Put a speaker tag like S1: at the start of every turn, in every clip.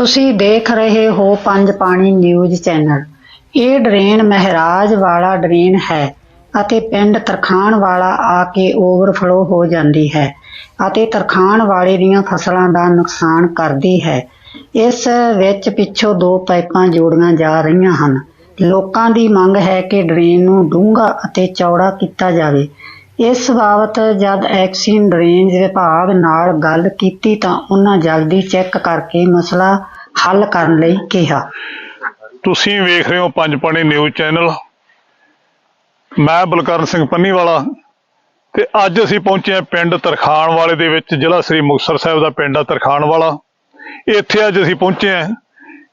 S1: ਤੁਸੀਂ ਦੇਖ ਰਹੇ ਹੋ ਪੰਜ ਪਾਣੀ ਨਿਊਜ਼ ਚੈਨਲ। ਇਹ ਡਰੇਨ ਮਹਿਰਾਜ ਵਾਲਾ ਡਰੇਨ ਹੈ ਅਤੇ ਪਿੰਡ ਤਰਖਾਣ ਵਾਲਾ ਆ ਕੇ ਓਵਰਫਲੋ ਹੋ ਜਾਂਦੀ ਹੈ ਅਤੇ ਤਰਖਾਣ ਵਾਲੇ ਦੀਆਂ ਫਸਲਾਂ ਦਾ ਨੁਕਸਾਨ ਕਰਦੀ ਹੈ। ਇਸ ਵਿੱਚ ਪਿੱਛੋਂ ਦੋ ਪਾਈਪਾਂ ਜੋੜੀਆਂ ਜਾ ਰਹੀਆਂ ਹਨ। ਲੋਕਾਂ ਦੀ ਮੰਗ ਹੈ ਕਿ ਡਰੇਨ ਨੂੰ ਡੂੰਘਾ ਅਤੇ ਚੌੜਾ ਕੀਤਾ ਜਾਵੇ। ਇਸ ਬਾਬਤ ਜਦ ਐਕਸੀਨ ਡਰੇਨਜ ਵਿਭਾਗ ਨਾਲ ਗੱਲ ਕੀਤੀ ਤਾਂ ਉਹਨਾਂ ਜਲਦੀ ਚੈੱਕ ਕਰਕੇ ਮਸਲਾ ਹੱਲ ਕਰਨ ਲਈ ਕਿਹਾ।
S2: ਤੁਸੀਂ ਵੇਖ ਰਹੇ ਹੋ ਪੰਜ ਪਾਣੀ ਨਿਊਜ਼ ਚੈਨਲ ਮੈਂ ਬਲਕਰਨ ਸਿੰਘ ਪੰਨੀਵਾਲਾ ਤੇ ਅੱਜ ਅਸੀਂ ਪਹੁੰਚੇ ਹਾਂ ਪਿੰਡ ਤਰਖਾਣ ਵਾਲੇ ਦੇ ਵਿੱਚ ਜ਼ਿਲ੍ਹਾ ਸ੍ਰੀ ਮੁਕਤਸਰ ਸਾਹਿਬ ਦਾ ਪਿੰਡ ਆ ਤਰਖਾਣ ਵਾਲਾ ਇੱਥੇ ਅੱਜ ਅਸੀਂ ਪਹੁੰਚੇ ਹਾਂ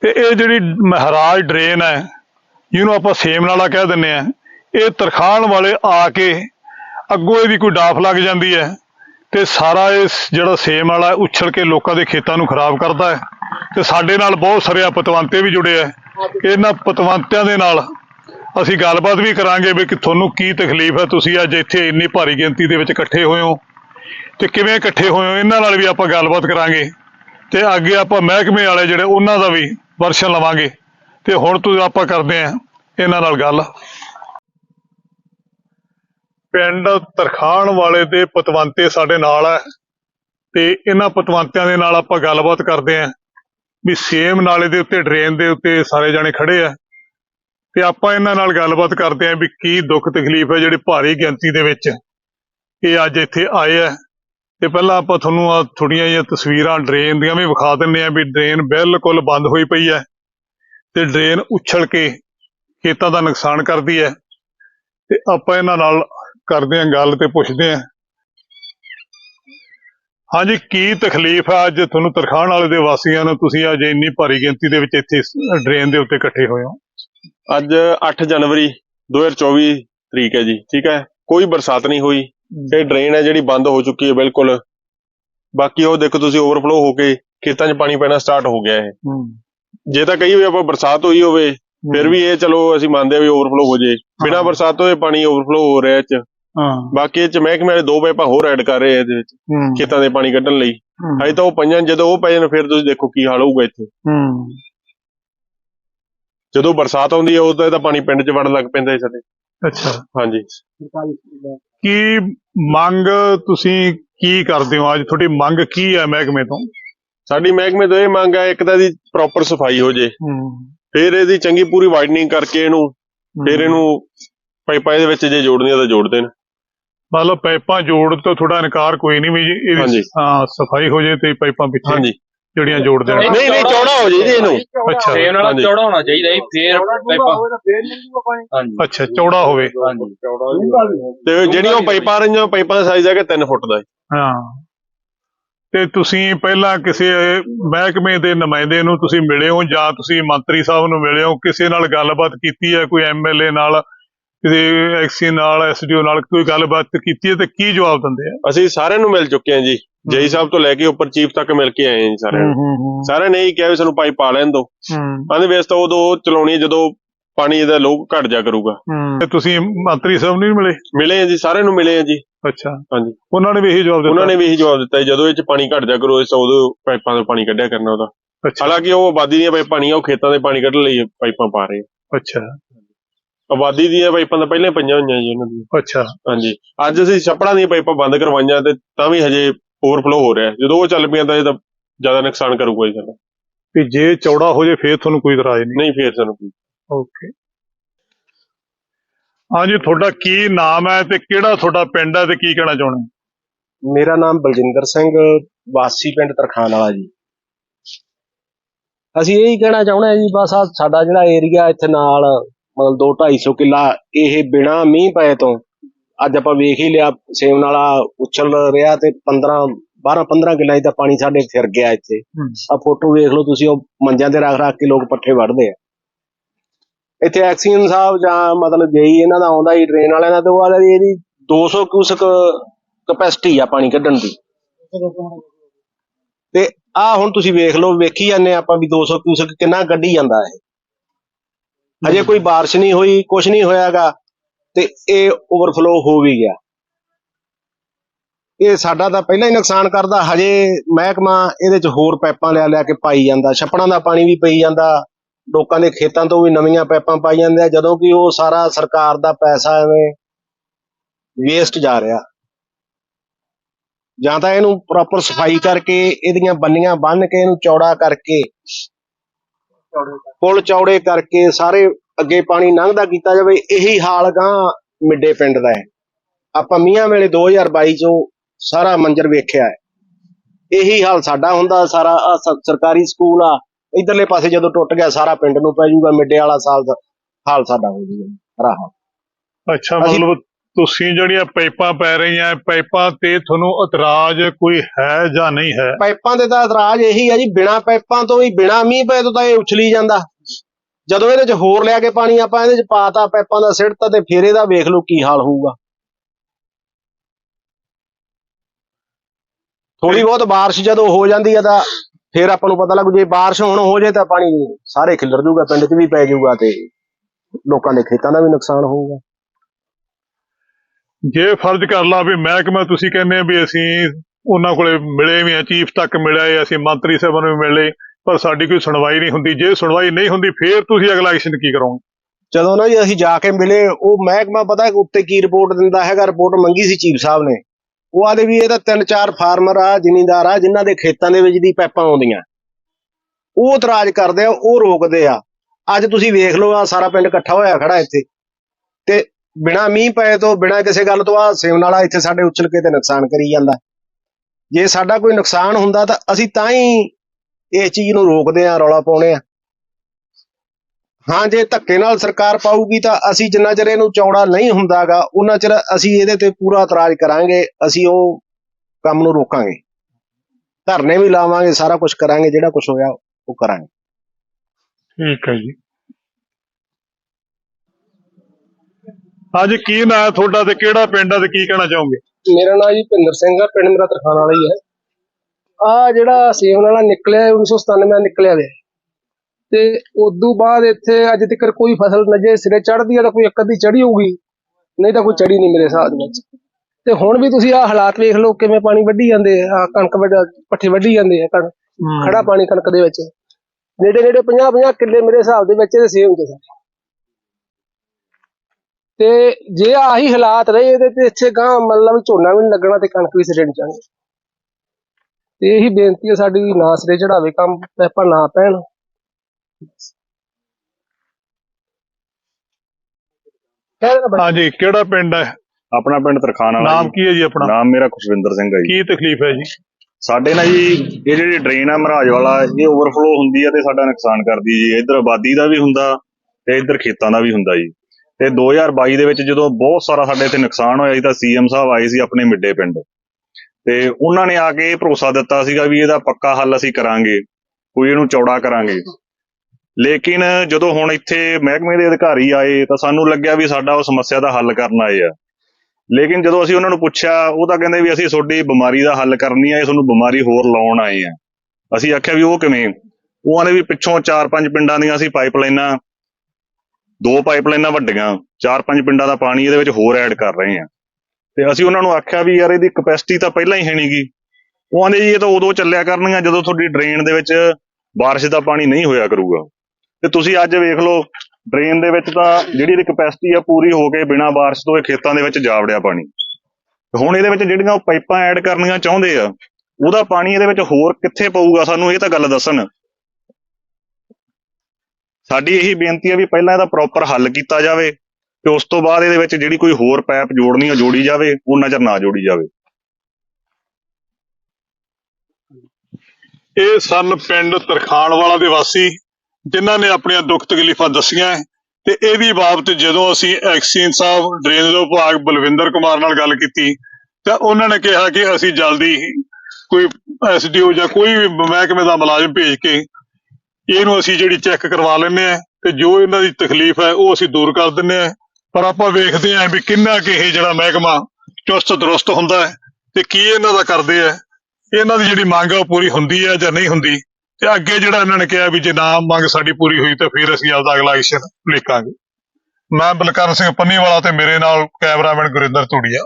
S2: ਤੇ ਇਹ ਜਿਹੜੀ ਮਹਾਰਾਜ ਡਰੇਨ ਹੈ ਜਿਹਨੂੰ ਆਪਾਂ ਸੇਮ ਨਾਲਾ ਕਹਿ ਦਿੰਨੇ ਆ ਇਹ ਤਰਖਾਣ ਵਾਲੇ ਆ ਕੇ ਅੱਗੋਂ ਇਹਦੀ ਕੋਈ ਡਾਫ ਲੱਗ ਜਾਂਦੀ ਹੈ ਤੇ ਸਾਰਾ ਇਸ ਜਿਹੜਾ ਸੇਮ ਵਾਲਾ ਹੈ, ਉਛਲ ਕੇ ਲੋਕਾਂ ਦੇ ਖੇਤਾਂ ਨੂੰ ਖਰਾਬ ਕਰਦਾ ਹੈ। ਤੇ ਸਾਡੇ ਨਾਲ ਬਹੁਤ ਸਾਰੇ ਪਤਵੰਤੇ ਵੀ ਜੁੜੇ ਆ। ਇਹਨਾਂ ਪਤਵੰਤਿਆਂ ਦੇ ਨਾਲ ਅਸੀਂ ਗੱਲਬਾਤ ਵੀ ਕਰਾਂਗੇ ਵੀ ਕਿ ਤੁਹਾਨੂੰ ਕੀ ਤਕਲੀਫ ਹੈ। ਤੁਸੀਂ ਅੱਜ ਇੱਥੇ ਇੰਨੀ ਭਾਰੀ ਗਿਣਤੀ ਦੇ ਵਿੱਚ ਇਕੱਠੇ ਹੋਏ ਹੋ ਤੇ ਕਿਵੇਂ ਇਕੱਠੇ ਹੋਏ ਹੋ? ਇਹਨਾਂ ਨਾਲ ਵੀ ਆਪਾਂ ਗੱਲਬਾਤ ਕਰਾਂਗੇ ਤੇ ਅੱਗੇ ਆਪਾਂ ਮਹਿਕਮੇ ਵਾਲੇ ਜਿਹੜੇ ਉਹਨਾਂ ਦਾ ਵੀ ਵਰਸ਼ਨ ਲਵਾਂਗੇ। ਤੇ ਹੁਣ ਤੋਂ ਆਪਾਂ ਕਰਦੇ ਆਂ ਇਹਨਾਂ ਨਾਲ ਗੱਲ। ਪਿੰਡ ਤਰਖਾਣ ਵਾਲੇ ਦੇ ਪਤਵੰਤੇ ਸਾਡੇ ਨਾਲ ਹੈ ਤੇ ਇਹਨਾਂ ਪਤਵੰਤਿਆਂ ਦੇ ਨਾਲ ਆਪਾਂ ਗੱਲਬਾਤ ਕਰਦੇ ਆਂ ਵੀ ਸੇਮ ਨਾਲੇ ਦੇ ਉੱਤੇ ਡਰੇਨ ਦੇ ਉੱਤੇ ਸਾਰੇ ਜਾਣੇ ਖੜੇ ਆ। ਤੇ ਆਪਾਂ ਇਹਨਾਂ ਨਾਲ ਗੱਲਬਾਤ ਕਰਦੇ ਆਂ ਵੀ ਕੀ ਦੁੱਖ ਤਕਲੀਫ ਹੈ ਜਿਹੜੀ ਭਾਰੀ ਗਿਣਤੀ ਦੇ ਵਿੱਚ ਇਹ ਅੱਜ ਇੱਥੇ ਆਏ ਆ। ਤੇ ਪਹਿਲਾਂ ਆਪਾਂ ਤੁਹਾਨੂੰ ਆ ਥੋੜੀਆਂ ਜਿਹੀਆਂ ਤਸਵੀਰਾਂ ਡਰੇਨ ਦੀਆਂ ਵੀ ਵਿਖਾ ਦਿੰਨੇ ਆ ਵੀ ਡਰੇਨ ਬਿਲਕੁਲ ਬੰਦ ਹੋਈ ਪਈ ਹੈ। ਤੇ ਡਰੇਨ ਉਛਲ ਕੇ ਖੇਤਾਂ ਦਾ ਨੁਕਸਾਨ ਕਰਦੀ ਹੈ। ਤੇ ਆਪਾਂ ਇਹਨਾਂ ਨਾਲ ਕਰਦੇ ਆਂ ਗੱਲ ਤੇ ਪੁੱਛਦੇ ਆਂ ਹਾਂਜੀ ਕੀ ਤਕਲੀਫ ਹੈ ਅੱਜ ਤੁਹਾਨੂੰ ਤਰਖਾਣ ਵਾਲੇ ਦੇ ਵਾਸੀਆਂ ਨੂੰ? ਤੁਸੀਂ ਅੱਜ ਇੰਨੀ ਭਾਰੀ ਗਿਣਤੀ ਦੇ ਵਿੱਚ ਇੱਥੇ ਡਰੇਨ ਦੇ ਉੱਤੇ ਇਕੱਠੇ ਹੋਏ ਹੋ।
S3: ਅੱਜ 8 ਜਨਵਰੀ 2024 ਤਰੀਕ ਹੈ ਜੀ ਠੀਕ ਹੈ? ਕੋਈ ਬਰਸਾਤ ਨਹੀਂ ਹੋਈ। ਇਹ ਡਰੇਨ ਹੈ ਜਿਹੜੀ ਬੰਦ ਹੋ ਚੁੱਕੀ ਹੈ ਬਿਲਕੁਲ। ਬਾਕੀ ਉਹ ਦੇਖੋ ਤੁਸੀਂ ਓਵਰਫਲੋ ਹੋ ਕੇ ਖੇਤਾਂ 'ਚ ਪਾਣੀ ਪੈਣਾ ਸਟਾਰਟ ਹੋ ਗਿਆ ਹੈ। ਜੇ ਤਾਂ ਕਹੀ ਵੀ ਆਪਾਂ ਬਰਸਾਤ ਹੋਈ ਹੋਵੇ ਫਿਰ ਵੀ ਇਹ ਚਲੋ ਅਸੀਂ ਮੰਨਦੇ ਆ ਵੀ ਓਵਰਫਲੋ ਹੋ ਜੇ। ਬਿਨਾਂ। ਬਰਸਾਤ ਤੋਂ ਇਹ ਪਾਣੀ ਓਵਰਫਲੋ ਹੋ ਰਿਹਾ 'ਚ।
S2: ਹਾਂ।
S3: ਬਾਕੀ ਇਹ 'ਚ ਮਹਿਕਮੇ ਵਾਲੇ ਦੋ ਪਾਈਪਾਂ ਹੋਰ ਐਡ ਕਰ ਰਹੇ ਆ ਇਹਦੇ ਵਿੱਚ
S2: ਹੂੰ।
S3: ਖੇਤਾਂ ਦੇ ਪਾਣੀ ਕੱਢਣ ਲਈ। ਹਜੇ ਤਾਂ ਉਹ ਪਈਆਂ ਜਦੋਂ ਉਹ ਪੈ ਜਾਣ ਫਿਰ ਤੁਸੀਂ ਦੇਖੋ ਕੀ ਹਾਲ ਹੋਊਗਾ ਇੱਥੇ।
S2: ਹੂੰ।
S3: ਜਦੋਂ ਬਰਸਾਤ ਆਉਂਦੀ ਹੈ ਉਦੋਂ ਤਾਂ ਪਾਣੀ ਪਿੰਡ 'ਚ ਵੜਨ ਲੱਗ ਪੈਂਦਾ ਹੈ ਸਾਡੇ।
S2: ਅੱਛਾ।
S3: ਹਾਂਜੀ।
S2: ਕੀ ਮੰਗ ਤੁਸੀਂ ਕੀ ਕਰਦੇ ਹੋ? ਅੱਜ ਤੁਹਾਡੀ ਮੰਗ ਕੀ ਹੈ ਮਹਿਕਮੇ ਤੋਂ?
S3: ਸਾਡੀ ਮਹਿਕਮੇ ਤੋਂ ਇਹ ਮੰਗ ਹੈ ਇੱਕ ਤਾਂ ਇਹਦੀ ਪ੍ਰੋਪਰ ਸਫ਼ਾਈ ਹੋ ਜੇ।
S2: ਹੂੰ।
S3: ਫਿਰ ਇਹਦੀ ਚੰਗੀ ਪੂਰੀ ਵਾਈਡਨਿੰਗ ਕਰਕੇ ਇਹਨੂੰ ਫਿਰ ਇਹਨੂੰ ਪਾਈਪਾਂ ਇਹਦੇ ਵਿੱਚ ਜੇ ਜੋੜਨੀਆਂ ਤਾਂ ਜੋੜ ਦੇਣ।
S2: ਮਤਲਬ ਪਾਈਪਾਂ ਜੋੜ ਤੋਂ ਥੋੜਾ ਇਨਕਾਰ ਕੋਈ ਨਹੀਂ ਵੀ ਜੀ ਇਹਦੀ
S3: ਹਾਂਜੀ।
S2: ਹਾਂ ਸਫ਼ਾਈ ਹੋ ਜੇ ਤੇ ਪਾਈਪਾਂ ਪਿੱਛੇ
S3: ਹਾਂਜੀ।
S2: ਜਿਹੜੀਆਂ ਜੋੜ ਦੇਣ।
S3: ਨਹੀਂ ਨਹੀਂ ਚੌੜਾ ਹੋ ਜੇ ਜੀ ਇਹਨੂੰ।
S2: ਅੱਛਾ।
S4: ਫੇਰ ਨਾਲ
S3: ਹਾਂਜੀ।
S4: ਚੌੜਾ ਹੋਣਾ ਚਾਹੀਦਾ ਜੀ ਫੇਰ ਪਾਈਪਾਂ। ਹਾਂਜੀ।
S2: ਅੱਛਾ ਚੌੜਾ ਹੋਵੇ।
S4: ਹਾਂਜੀ।
S3: ਤੇ ਜਿਹੜੀਆਂ ਉਹ ਪਾਈਪਾਂ ਰਹੀਆਂ ਪਾਈਪਾਂ ਦਾ ਸਾਈਜ਼ ਹੈਗਾ 3 ਫੁੱਟ ਦਾ।
S2: ਹਾਂ। ਤੇ ਤੁਸੀਂ ਪਹਿਲਾਂ ਕਿਸੇ ਮਹਿਕਮੇ ਦੇ ਨੁਮਾਇੰਦੇ ਨੂੰ ਤੁਸੀਂ ਮਿਲੇ ਹੋ ਜਾਂ ਤੁਸੀਂ ਮੰਤਰੀ ਸਾਹਿਬ ਨੂੰ ਮਿਲੇ ਹੋ? ਕਿਸੇ ਨਾਲ ਗੱਲਬਾਤ ਕੀਤੀ ਹੈ? ਕੋਈ ਐਮਐਲਏ ਨਾਲ ਕਿਸੇ ਐਕਸੀ ਨਾਲ ਐਸਡੀਓ ਨਾਲ ਕੋਈ ਗੱਲਬਾਤ ਕੀਤੀ ਹੈ ਤੇ ਕੀ ਜਵਾਬ ਦਿੰਦੇ ਆ?
S3: ਅਸੀਂ ਸਾਰਿਆਂ ਨੂੰ ਮਿਲ ਚੁੱਕੇ ਹਾਂ ਜੀ। ਜਈ ਸਾਹਿਬ ਤੋਂ ਲੈ ਕੇ ਉੱਪਰ ਚੀਫ ਤੱਕ ਮਿਲ ਕੇ ਆਏ ਹਾਂ ਜੀ ਸਾਰਿਆਂ ਨੂੰ। ਸਾਰਿਆਂ ਨੇ ਇਹ ਕਿਹਾ ਵੀ ਸਾਨੂੰ ਪਾਈਪ ਪਾ ਲੈਣ ਦਿਓ। ਆਂਦੇ ਵੇਸ ਤਾਂ ਉਦੋਂ ਚਲਾਉਣੀ ਜਦੋਂ ਪਾਣੀ ਇਹਦਾ ਲੋਕ ਘਟ ਜਾ ਕਰੂਗਾ।
S2: ਤੇ ਤੁਸੀਂ ਮੰਤਰੀ ਸਾਹਿਬ ਨੂੰ ਮਿਲੇ?
S3: ਮਿਲੇ ਹਾਂ ਜੀ ਸਾਰਿਆਂ ਨੂੰ ਮਿਲੇ ਹਾਂ ਜੀ।
S2: ਅੱਛਾ।
S3: ਹਾਂਜੀ।
S2: ਉਹਨਾਂ ਨੇ ਵੀ ਇਹੀ ਜਵਾਬ ਦਿੱਤਾ?
S3: ਉਹਨਾਂ ਨੇ ਵੀ ਇਹੀ ਜਵਾਬ ਦਿੱਤਾ ਜਦੋਂ ਇਹ ਚ ਪਾਣੀ ਘਟ ਜਾ ਕਰੂ ਇਸ ਉਦੋਂ ਪਾਈਪਾਂ ਤੋਂ ਪਾਣੀ ਕੱਢਿਆ ਕਰਨਾ ਉਹਦਾ। ਹਾਲਾਂਕਿ ਉਹ ਆਬਾਦੀ ਦੀਆਂ ਪਾਈਪਾਂ ਨਹੀਂ ਆ, ਉਹ ਖੇਤਾਂ ਦੇ ਪਾਣੀ ਕੱਢਣ ਲਈ ਪਾਈਪਾਂ ਪਾ ਰਹੇ ਆ।
S2: ਅੱਛਾ।
S3: ਆਬਾਦੀ ਦੀਆਂ ਪਾਈਪਾਂ ਤਾਂ ਪਹਿਲਾਂ ਹੀ ਪਈਆਂ ਹੋਈਆਂ ਜੀ ਉਹਨਾਂ ਦੀਆਂ।
S2: ਅੱਛਾ।
S3: ਹਾਂਜੀ। ਅੱਜ ਅਸੀਂ ਛੱਪੜਾਂ ਦੀਆਂ ਪਾਈਪਾਂ ਬੰਦ ਕਰਵਾਈਆਂ ਤੇ ਤਾਂ ਵੀ ਹਜੇ ਓਵਰਫਲੋ ਹੋ ਰਿਹਾ। ਜਦੋਂ ਉਹ ਚੱਲ ਪਈਆਂ ਤਾਂ ਇਹ ਤਾਂ ਜ਼ਿਆਦਾ ਨੁਕਸਾਨ ਕਰੂਗਾ ਜੀ ਸਾਡਾ।
S2: ਵੀ ਜੇ ਚੌੜਾ ਹੋ ਜੇ ਫੇਰ ਤੁਹਾਨੂੰ ਕੋਈ ਇਤਰਾਜ਼ ਨਹੀਂ।
S3: ਨਹੀਂ ਫੇਰ ਸਾਨੂੰ ਕੀ
S2: ਓਕੇ। ਹਾਂਜੀ ਤੁਹਾਡਾ ਕੀ ਨਾਮ ਹੈ ਤੇ ਕਿਹੜਾ ਤੁਹਾਡਾ ਪਿੰਡ ਹੈ ਤੇ ਕੀ ਕਹਿਣਾ ਚਾਹੁੰਦੇ ਹੋ?
S5: ਮੇਰਾ ਨਾਮ ਬਲਜਿੰਦਰ ਸਿੰਘ ਵਾਸੀ ਪਿੰਡ ਤਰਖਾਨ ਵਾਲਾ ਜੀ। ਅਸੀਂ ਇਹੀ ਕਹਿਣਾ ਚਾਹੁੰਦੇ ਹਾਂ ਜੀ ਬਸ ਆ ਸਾਡਾ ਜਿਹੜਾ ਏਰੀਆ ਇੱਥੇ ਨਾਲ ਮਤਲਬ 2 250 ਕਿੱਲਾ ਇਹ ਬਿਨਾ ਮੀਂਹ ਪਏ ਤੋਂ ਅੱਜ ਆਪਾਂ ਵੇਖ ਹੀ ਲਿਆ ਸੇਮ ਨਾਲਾ ਉਛਲ ਰਿਹਾ ਤੇ 15 12 15 ਕਿੱਲਾ ਦਾ ਪਾਣੀ ਸਾਡੇ ਫਿਰ ਗਿਆ ਇੱਥੇ। ਆ ਫੋਟੋ ਵੇਖ ਲਓ ਤੁਸੀਂ ਉਹ ਮੰਜਿਆਂ ਤੇ ਰੱਖ ਰੱਖ ਕੇ ਲੋਕ ਪੱਠੇ ਵੜਦੇ ਆ। ਇੱਥੇ ਐਕਸੀਅਨ ਸਾਹਿਬ ਜਾਂ ਮਤਲਬ ਜੇਈ ਇਹਨਾਂ ਦਾ ਆਉਂਦਾ ਹੀ ਟ੍ਰੇਨ ਵਾਲਿਆਂ ਦਾ ਤੇ ਉਹ ਵਾਲੇ ਦੀ ਇਹਦੀ 200 ਕਿਊਸਕ ਕਪੈਸਿਟੀ ਆ ਪਾਣੀ ਕੱਢਣ ਦੀ। ਤੇ ਆ ਹੁਣ ਤੁਸੀਂ ਵੇਖ ਲਓ ਵੇਖੀ ਜਾਂਦੇ ਆਪਾਂ ਵੀ 200 ਕਿਊਸਕ ਕਿੰਨਾ ਕੱਢੀ ਜਾਂਦਾ ਹੈ ਅਜੇ ਕੋਈ ਬਾਰਿਸ਼ ਨਹੀਂ ਹੋਈ ਕੁਝ ਨਹੀਂ ਹੋਇਆਗਾ ਤੇ ਇਹ ਓਵਰਫਲੋ ਹੋ ਵੀ ਗਿਆ। ਇਹ ਸਾਡਾ ਤਾਂ ਪਹਿਲਾਂ ਹੀ ਨੁਕਸਾਨ ਕਰਦਾ ਹਜੇ ਮਹਿਕਮਾ ਇਹਦੇ ਚ ਹੋਰ ਪਾਈਪਾਂ ਲਿਆ ਲਿਆ ਕੇ ਪਾਈ ਜਾਂਦਾ। ਛੱਪੜਾਂ ਦਾ ਪਾਣੀ ਵੀ ਪਈ ਜਾਂਦਾ ਲੋਕਾਂ ਦੇ ਖੇਤਾਂ ਤੋਂ ਵੀ ਨਵੀਆਂ ਪਾਈਪਾਂ ਪਾਈ ਜਾਂਦੇ ਆ ਜਦੋਂ ਕਿ ਉਹ ਸਾਰਾ ਸਰਕਾਰ ਦਾ ਪੈਸਾ ਐਵੇਂ ਵੇਸਟ ਜਾ ਰਿਹਾ। ਜਾਂ ਤਾਂ ਇਹਨੂੰ ਪ੍ਰੋਪਰ ਸਫ਼ਾਈ ਕਰਕੇ ਇਹਦੀਆਂ ਬੰਨੀਆਂ ਬੰਨ ਕੇ ਇਹਨੂੰ ਚੌੜਾ ਕਰਕੇ ਪੁਲ ਚੌੜੇ ਕਰਕੇ ਸਾਰੇ ਅੱਗੇ ਪਾਣੀ ਲੰਘਦਾ ਕੀਤਾ ਜਾਵੇ ਇਹੀ ਹਾਲ ਗਾਂ ਮਿੱਡੇ ਪਿੰਡ ਦਾ ਹੈ। ਆਪਾਂ ਮੀਆਂ ਵੇਲੇ 2022 ਚੋਂ ਸਾਰਾ ਮੰਜ਼ਰ ਵੇਖਿਆ ਹੈ। ਇਹੀ ਹਾਲ ਸਾਡਾ ਹੁੰਦਾ ਸਾਰਾ ਸਰਕਾਰੀ ਸਕੂਲ ਆ ਇਧਰਲੇ ਪਾਸੇ ਜਦੋਂ ਟੁੱਟ ਗਿਆ ਸਾਰਾ ਪਿੰਡ ਨੂੰ ਪੈ ਜਾਊਗਾ ਮਿੱਡੇ ਵਾਲਾ ਸਾਲ ਦਾ ਹਾਲ ਸਾਡਾ ਹੋ
S2: ਅੱਛਾ ਮਤਲਬ ਤੁਸੀਂ ਜਿਹੜੀਆਂ ਪਾਈਪਾਂ ਪੈ ਰਹੀਆਂ, ਪਾਈਪਾਂ ਤੇ ਤੁਹਾਨੂੰ ਇਤਰਾਜ਼ ਕੋਈ ਹੈ ਜਾਂ ਨਹੀਂ ਹੈ?
S5: ਪਾਈਪਾਂ ਤੇ ਤਾਂ ਇਤਰਾਜ਼ ਇਹੀ ਹੈ ਜੀ, ਬਿਨਾ ਪਾਈਪਾਂ ਤੋਂ ਹੀ ਬਿਨਾ ਮੀਂਹ ਪਏ ਤੋਂ ਤਾਂ ਇਹ ਉਛਲੀ ਜਾਂਦਾ। ਜਦੋਂ ਇਹਦੇ ਚ ਹੋਰ ਲਿਆ ਕੇ ਪਾਣੀ ਆਪਾਂ ਇਹਦੇ ਚ ਪਾਤਾ, ਪਾਈਪਾਂ ਦਾ ਸਿੜਤਾ ਤੇ ਫਿਰ ਇਹਦਾ ਵੇਖ ਲਓ ਕੀ ਹਾਲ ਹੋਊਗਾ। ਥੋੜੀ ਬਹੁਤ ਬਾਰਿਸ਼ ਜਦੋਂ ਹੋ ਜਾਂਦੀ ਹੈ ਤਾਂ ਫੇਰ ਆਪਾਂ ਨੂੰ ਪਤਾ ਲੱਗੂ, ਜੇ ਬਾਰਿਸ਼ ਹੁਣ ਹੋ ਜੇ ਤਾਂ ਪਾਣੀ ਸਾਰੇ ਖਿਲਰ ਜੂਗਾ, ਪਿੰਡ 'ਚ ਵੀ ਪੈ ਜਾਊਗਾ ਤੇ ਲੋਕਾਂ ਦੇ ਖੇਤਾਂ ਦਾ ਵੀ ਨੁਕਸਾਨ ਹੋਊਗਾ।
S2: ਜੇ ਫਰਜ਼ ਕਰ ਲਾ ਵੀ ਮਹਿਕਮਾ ਤੁਸੀਂ ਕਹਿੰਦੇ ਆ ਵੀ ਅਸੀਂ ਉਹਨਾਂ ਕੋਲੇ ਮਿਲੇ ਵੀ ਆ ਚੀਫ ਤੱਕ ਮਿਲਿਆ ਅਸੀਂ ਮੰਤਰੀ ਸਾਹਿਬਾਂ ਨੂੰ ਵੀ ਮਿਲੇ, ਪਰ ਸਾਡੀ ਕੋਈ ਸੁਣਵਾਈ ਨਹੀਂ ਹੁੰਦੀ। ਜੇ ਸੁਣਵਾਈ ਨਹੀਂ ਹੁੰਦੀ, ਫੇਰ ਤੁਸੀਂ ਅਗਲਾ ਐਕਸ਼ਨ ਕੀ ਕਰੋਗੇ?
S5: ਜਦੋਂ ਨਾ ਜੀ ਅਸੀਂ ਜਾ ਕੇ ਮਿਲੇ, ਉਹ ਮਹਿਕਮਾ ਪਤਾ ਉੱਤੇ ਕੀ ਰਿਪੋਰਟ ਦਿੰਦਾ ਹੈਗਾ ਰਿਪੋਰਟ ਮੰਗੀ ਸੀ ਚੀਫ ਸਾਹਿਬ ਨੇ। ਉਹ ਆਦੇ ਵੀ ਇਹ ਤਾਂ ਤਿੰਨ ਚਾਰ ਫਾਰਮਰ ਆ, ਜ਼ਿਮੀਂਦਾਰ ਆ, ਜਿਨ੍ਹਾਂ ਦੇ ਖੇਤਾਂ ਦੇ ਵਿੱਚ ਦੀ ਪੈਪਾਂ ਆਉਂਦੀਆਂ। ਉਹ ਇਤਰਾਜ਼ ਕਰਦੇ ਆ, ਉਹ ਰੋਕਦੇ ਆ। ਅੱਜ ਤੁਸੀਂ ਵੇਖ ਲਓ ਆ ਸਾਰਾ ਪਿੰਡ ਇਕੱਠਾ ਹੋਇਆ ਖੜਾ ਇੱਥੇ। ਤੇ ਬਿਨਾ ਮੀਂਹ ਪਏ ਤੋਂ, ਬਿਨਾ ਕਿਸੇ ਗੱਲ ਤੋਂ ਆ ਸੇਵ ਨਾਲਾ ਇੱਥੇ ਸਾਡੇ ਉਛਲ ਕੇ ਤੇ ਨੁਕਸਾਨ ਕਰੀ ਜਾਂਦਾ। ਜੇ ਸਾਡਾ ਕੋਈ ਨੁਕਸਾਨ ਹੁੰਦਾ ਤਾਂ ਅਸੀਂ ਤਾਂ ਹੀ ਇਸ ਚੀਜ਼ ਨੂੰ ਰੋਕਦੇ ਆ ਰੌਲਾ ਪਾਉਣੇ ਆ ਹਾਂ, ਜੇ ਧੱਕੇ ਨਾਲ ਸਰਕਾਰ ਪਾਊਗੀ ਤਾਂ ਅਸੀਂ ਜਿੰਨਾ ਚਿਰ ਇਹਨੂੰ ਚੌੜਾ ਨਹੀਂ ਹੁੰਦਾਗਾ ਉਹਨਾਂ ਚਿਰ ਅਸੀਂ ਇਹਦੇ ਤੇ ਪੂਰਾ ਇਤਰਾਜ਼ ਕਰਾਂਗੇ, ਅਸੀਂ ਉਹ ਕੰਮ ਨੂੰ ਰੋਕਾਂਗੇ। ਧਰਨੇ ਵੀ ਲਾਵਾਂਗੇ, ਸਾਰਾ ਕੁਝ ਕਰਾਂਗੇ, ਜਿਹੜਾ ਕੁਝ ਹੋਇਆ ਉਹ ਕਰਾਂਗੇ।
S2: ਠੀਕ ਹੈ ਜੀ। ਅੱਜ ਕੀ ਨਾਂ ਹੈ ਤੁਹਾਡਾ ਤੇ ਕਿਹੜਾ ਪਿੰਡ ਆ ਤੇ ਕੀ ਕਹਿਣਾ ਚਾਹੋਗੇ?
S6: ਮੇਰਾ ਨਾਮ ਜੀ ਭਿੰਦਰ ਸਿੰਘ ਆ ਪਿੰਡ ਮੇਰਾ ਤਰਖਾਣ ਵਾਲਾ ਹੀ ਹੈ। ਆ ਜਿਹੜਾ ਸੇਵਨ ਵਾਲਾ ਨਿਕਲਿਆ 1997 ਨਿਕਲਿਆ ਵੇ। ਤੇ ਉਦੋਂ ਬਾਅਦ ਇੱਥੇ ਅੱਜ ਤੱਕ ਕੋਈ ਫਸਲ ਨਜੇ ਸਿਰੇ ਚੜਦੀ ਆ ਤਾਂ ਕੋਈ ਇੱਕ ਅੱਧੀ ਚੜੀ ਹੋਊਗੀ ਨਹੀਂ ਤਾਂ ਕੋਈ ਚੜੀ ਨਹੀਂ ਮੇਰੇ ਦੇ ਵਿੱਚ। ਤੇ ਹੁਣ ਵੀ ਤੁਸੀਂ ਆ ਹਾਲਾਤ ਵੇਖ ਲਓ ਕਿਵੇਂ ਪਾਣੀ ਵੱਢੀ ਜਾਂਦੇ ਆ ਆਹ ਕਣਕ ਵੱਢ ਪੱਠੇ ਵੱਢੀ ਜਾਂਦੇ ਆ ਕਣਕ ਖੜਾ ਪਾਣੀ ਕਣਕ ਦੇ ਵਿੱਚ। ਨੇੜੇ ਨੇੜੇ 50 50 ਕਿੱਲੇ ਮੇਰੇ ਹਿਸਾਬ ਦੇ ਵਿੱਚ ਇਹਦੇ ਸੇਮ ਚ ਸਾਰੇ ਤੇ ਜੇ ਆਹੀ ਹਾਲਾਤ ਰਹੇ ਇਹਦੇ ਤੇ ਇੱਥੇ ਗਾਂ ਮਤਲਬ ਝੋਨਾ ਵੀ ਨਹੀਂ ਲੱਗਣਾ ਤੇ ਕਣਕ ਵੀ ਸਿਰੇ ਨਹੀਂ ਚੜ੍ਹਨੀ ਤੇ ਇਹੀ ਬੇਨਤੀ ਹੈ ਸਾਡੀ ਨਾ ਸਿਰੇ ਚੜਾਵੇ ਕੰਮ ਪੈਪਾ ਨਾ ਪੈਣ।
S2: ਹਾਂਜੀ ਕਿਹੜਾ ਪਿੰਡ ਹੈ?
S7: ਆਪਣਾ ਪਿੰਡ ਤਰਖਾਨ ਵਾਲਾ
S2: ਨਾਮ ਕੀ ਹੈ ਜੀ ਆਪਣਾ?
S7: ਨਾਮ ਮੇਰਾ ਖੁਸ਼ਵਿੰਦਰ ਸਿੰਘ ਹੈ ਜੀ।
S2: ਕੀ ਤਕਲੀਫ ਹੈ ਜੀ?
S7: ਸਾਡੇ ਨਾਲ ਜੀ ਇਹ ਜਿਹੜੀ ਡਰੇਨ ਆ ਮਹਾਰਾਜ ਵਾਲਾ ਇਹ ਓਵਰਫਲੋ ਹੁੰਦੀ ਆ ਤੇ ਸਾਡਾ ਨੁਕਸਾਨ ਕਰਦੀ ਹੈ ਜੀ। ਇੱਧਰ ਆਬਾਦੀ ਦਾ ਵੀ ਹੁੰਦਾ ਤੇ ਇੱਧਰ ਖੇਤਾਂ ਦਾ ਵੀ ਹੁੰਦਾ ਜੀ। ਤੇ 2022 ਦੇ ਵਿੱਚ ਜਦੋਂ ਬਹੁਤ ਸਾਰਾ ਸਾਡੇ ਇੱਥੇ ਨੁਕਸਾਨ ਹੋਇਆ ਸੀ ਤਾਂ ਸੀਐਮ ਸਾਹਿਬ ਆਏ ਸੀ ਆਪਣੇ ਮਿੱਡੇ ਪਿੰਡ। ਤੇ ਉਹਨਾਂ ਨੇ ਆ ਕੇ ਇਹ ਭਰੋਸਾ ਦਿੱਤਾ ਸੀਗਾ ਵੀ ਇਹਦਾ ਪੱਕਾ ਹੱਲ ਅਸੀਂ ਕਰਾਂਗੇ, ਕੋਈ ਇਹਨੂੰ ਚੌੜਾ ਕਰਾਂਗੇ। ਲੇਕਿਨ ਜਦੋਂ ਹੁਣ ਇੱਥੇ ਮਹਿਕਮੇ ਦੇ ਅਧਿਕਾਰੀ ਆਏ ਤਾਂ ਸਾਨੂੰ ਲੱਗਿਆ ਵੀ ਸਾਡਾ ਉਹ ਸਮੱਸਿਆ ਦਾ ਹੱਲ ਕਰਨ ਆਏ ਆ। ਲੇਕਿਨ ਜਦੋਂ ਅਸੀਂ ਉਹਨਾਂ ਨੂੰ ਪੁੱਛਿਆ, ਉਹ ਤਾਂ ਕਹਿੰਦੇ ਵੀ ਅਸੀਂ ਤੁਹਾਡੀ ਬਿਮਾਰੀ ਦਾ ਹੱਲ ਕਰਨੀ ਹੈ ਤੁਹਾਨੂੰ ਬਿਮਾਰੀ ਹੋਰ ਲਾਉਣ ਆਏ ਆ। ਅਸੀਂ ਆਖਿਆ ਵੀ ਉਹ ਕਿਵੇਂ? ਉਹ ਆਂਦੇ ਵੀ ਪਿੱਛੋਂ ਚਾਰ ਪੰਜ ਪਿੰਡਾਂ ਦੀਆਂ ਅਸੀਂ ਪਾਈਪਲਾਈਨਾਂ ਦੋ ਪਾਈਪਲਾਈਨਾਂ ਵੱਡੀਆਂ, ਚਾਰ ਪੰਜ ਪਿੰਡਾਂ ਦਾ ਪਾਣੀ ਇਹਦੇ ਵਿੱਚ ਹੋਰ ਐਡ ਕਰ ਰਹੇ ਆ ਤੇ ਅਸੀਂ ਉਹਨਾਂ ਨੂੰ ਆਖਿਆ ਵੀ ਯਾਰ ਇਹਦੀ ਕਪੈਸਿਟੀ ਤਾਂ ਪਹਿਲਾਂ ਹੀ ਹੈ ਨਹੀਂਗੀ ਉਹ ਆਂਦੇ ਜੀ ਇਹ ਤਾਂ ਉਦੋਂ ਚੱਲਿਆ ਕਰਨਗੀਆਂ ਜਦੋਂ ਤੁਹਾਡੀ ਡਰੇਨ ਦੇ ਵਿੱਚ ਬਾਰਿਸ਼ ਦਾ ਪਾਣੀ ਨਹੀਂ ਹੋਇਆ ਕਰੂਗਾ। ਤੇ ਤੁਸੀਂ ਅੱਜ ਵੇਖ ਲਓ ਡਰੇਨ ਦੇ ਵਿੱਚ ਤਾਂ ਜਿਹੜੀ ਇਹਦੀ ਕਪੈਸਿਟੀ ਆ ਪੂਰੀ ਹੋ ਕੇ ਬਿਨਾਂ ਬਾਰਿਸ਼ ਤੋਂ ਇਹ ਖੇਤਾਂ ਦੇ ਵਿੱਚ ਜਾਵੜਿਆ ਪਾਣੀ। ਹੁਣ ਇਹਦੇ ਵਿੱਚ ਜਿਹੜੀਆਂ ਉਹ ਪਾਈਪਾਂ ਐਡ ਕਰਨੀਆਂ ਚਾਹੁੰਦੇ ਆ, ਉਹਦਾ ਪਾਣੀ ਇਹਦੇ ਵਿੱਚ ਹੋਰ ਕਿੱਥੇ ਪਊਗਾ ਸਾਨੂੰ ਇਹ ਤਾਂ ਗੱਲ ਦੱਸਣ। ਸਾਡੀ ਇਹੀ ਬੇਨਤੀ ਹੈ ਵੀ ਪਹਿਲਾਂ ਇਹਦਾ ਪ੍ਰੋਪਰ ਹੱਲ ਕੀਤਾ ਜਾਵੇ ਤੇ ਉਸ ਤੋਂ ਬਾਅਦ ਇਹਦੇ ਵਿੱਚ ਜਿਹੜੀ ਕੋਈ ਹੋਰ ਪਾਈਪ ਜੋੜਨੀ ਆ, ਜੋੜੀ ਜਾਵੇ ਉਹਨਾਂ ਚਿਰ ਨਾ ਜੋੜੀ ਜਾਵੇ।
S2: ਇਹ ਸਨ ਪਿੰਡ ਤਰਖਾਣ ਵਾਲਾ ਦੇ ਵਾਸੀ ਜਿਨ੍ਹਾਂ ਨੇ ਆਪਣੀਆਂ ਦੁੱਖ ਤਕਲੀਫਾਂ ਦੱਸੀਆਂ ਤੇ ਇਹਦੀ ਬਾਬਤ ਜਦੋਂ ਅਸੀਂ ਐਕਸੀਨ ਸਾਹਿਬ ਡਰੇਨੇਜ ਵਿਭਾਗ ਬਲਵਿੰਦਰ ਕੁਮਾਰ ਨਾਲ ਗੱਲ ਕੀਤੀ, ਤਾਂ ਉਹਨਾਂ ਨੇ ਕਿਹਾ ਕਿ ਅਸੀਂ ਜਲਦੀ ਹੀ ਕੋਈ ਐਸਡੀਓ ਜਾਂ ਕੋਈ ਵੀ ਮਹਿਕਮੇ ਦਾ ਮੁਲਾਜ਼ਮ ਭੇਜ ਕੇ ਇਹਨੂੰ ਅਸੀਂ ਜਿਹੜੀ ਚੈੱਕ ਕਰਵਾ ਲੈਂਦੇ ਆ ਤੇ ਜੋ ਇਹਨਾਂ ਦੀ ਤਕਲੀਫ ਹੈ ਉਹ ਅਸੀਂ ਦੂਰ ਕਰ ਦਿੰਦੇ ਆ ਪਰ ਆਪਾਂ ਵੇਖਦੇ ਆਂ ਵੀ ਕਿੰਨਾ ਕਿ ਇਹ ਜਿਹੜਾ ਮਹਿਕਮਾ ਚੁਸਤ ਦਰੁਸਤ ਹੁੰਦਾ ਹੈ ਤੇ ਕੀ ਇਹਨਾਂ ਦਾ ਕਰਦੇ ਆ ਇਹਨਾਂ ਦੀ ਜਿਹੜੀ ਮੰਗ ਆ ਉਹ ਪੂਰੀ ਹੁੰਦੀ ਹੈ ਜਾਂ ਨਹੀਂ ਹੁੰਦੀ ਤੇ ਅੱਗੇ ਜਿਹੜਾ ਇਹਨਾਂ ਨੇ ਕਿਹਾ ਵੀ ਜੇ ਨਾ ਮੰਗ ਸਾਡੀ ਪੂਰੀ ਹੋਈ ਤਾਂ ਫਿਰ ਅਸੀਂ ਆਪਦਾ ਅਗਲਾ ਐਕਸ਼ਨ ਲਿਖਾਂਗੇ। ਮੈਂ ਬਲਕਰਨ ਸਿੰਘ ਪੰਨੀਵਾਲਾ ਤੇ ਮੇਰੇ ਨਾਲ ਕੈਮਰਾਮੈਨ ਗੁਰਿੰਦਰ ਧੂੜੀਆ।